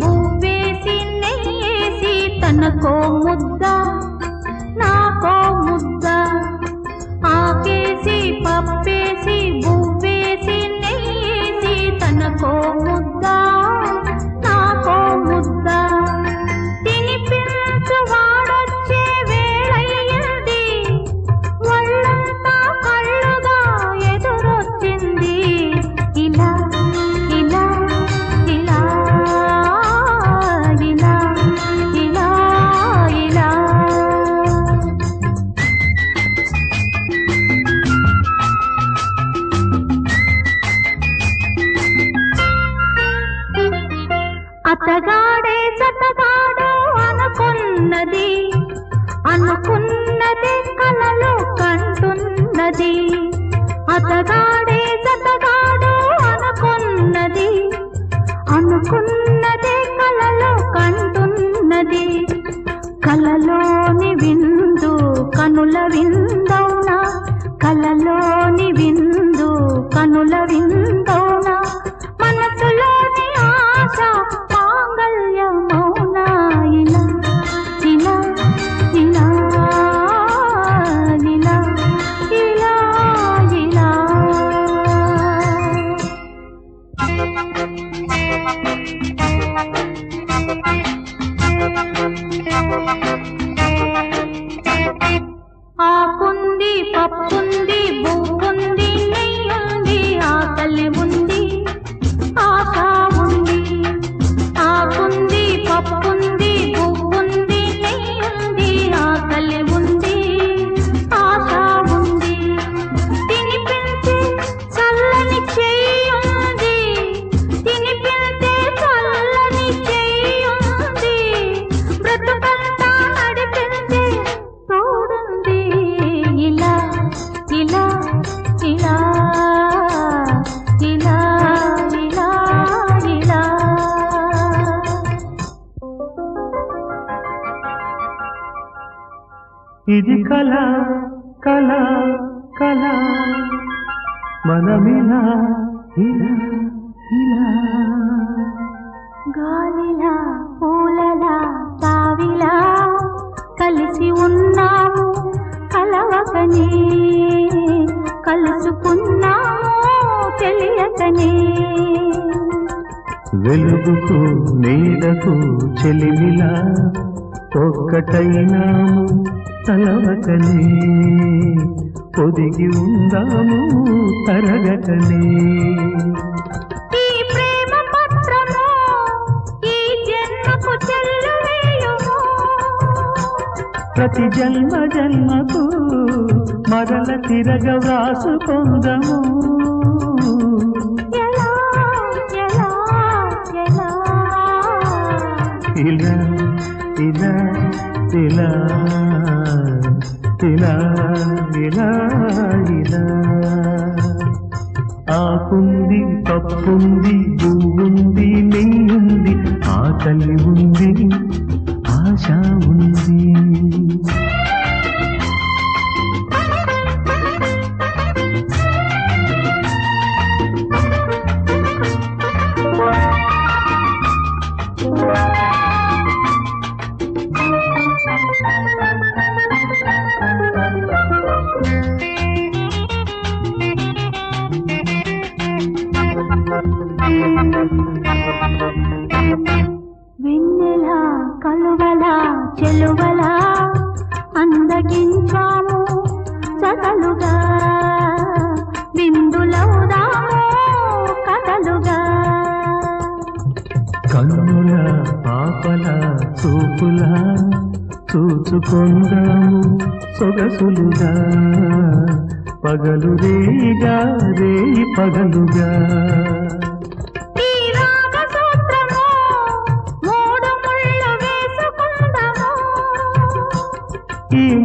బువ్వేసి నేసి తనకో ముద్ద నాకో ముద్ద ఆకేసి పప్పేసి బు అతగాడే చతగాడు అనుకున్నది. అనుకున్నది కలలు కంటున్నది. అతగాడే చతగాడు అనుకున్నది. అనుకున్నది కలలు కంటున్నది. కలలో ఇది కళ కళ కళ. మనమిలా ఇలా ఇలా. గాలిలా పూలలా తావిలా కలిసి ఉన్నాము కలవకనే. కలుసుకున్నాము తెలియకనే. వెలుగుకు నీడకు చెలిమిలా ఒక్కటైనాము తలవకనే పొదిగి ఉందాము తరగకనే ప్రతి జన్మ జన్మకు మరల తిరగ వ్రాసుకొందము ఇలా ఇలా ఇలా ఇలా ఆకుంది పప్పుంది పువ్వుంది నెయ్యుంది ఆకలి ఉంది ఆశ ఉంది. చెలువల అందగించాము సగలుగా విందులవుదాము కథలుగా. కన్నుల పాపల చూపుల చూచుకుందాము సొగసులుగా. పగలు రేగా రేయి పగలుగా.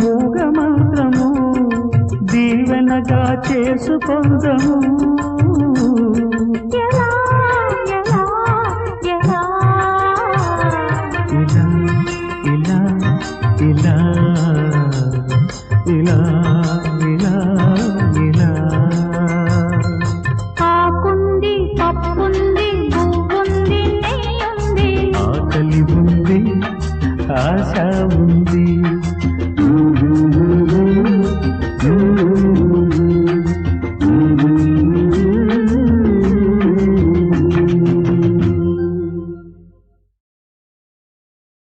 మూగ మంత్రము దీవెనగా చేసుకొందము. ఇలా ఇలా ఇలా ఇలా ఇలా ఆకుంది పప్పుంది పువ్వుంది ఆకలి ఆశ ఉంది.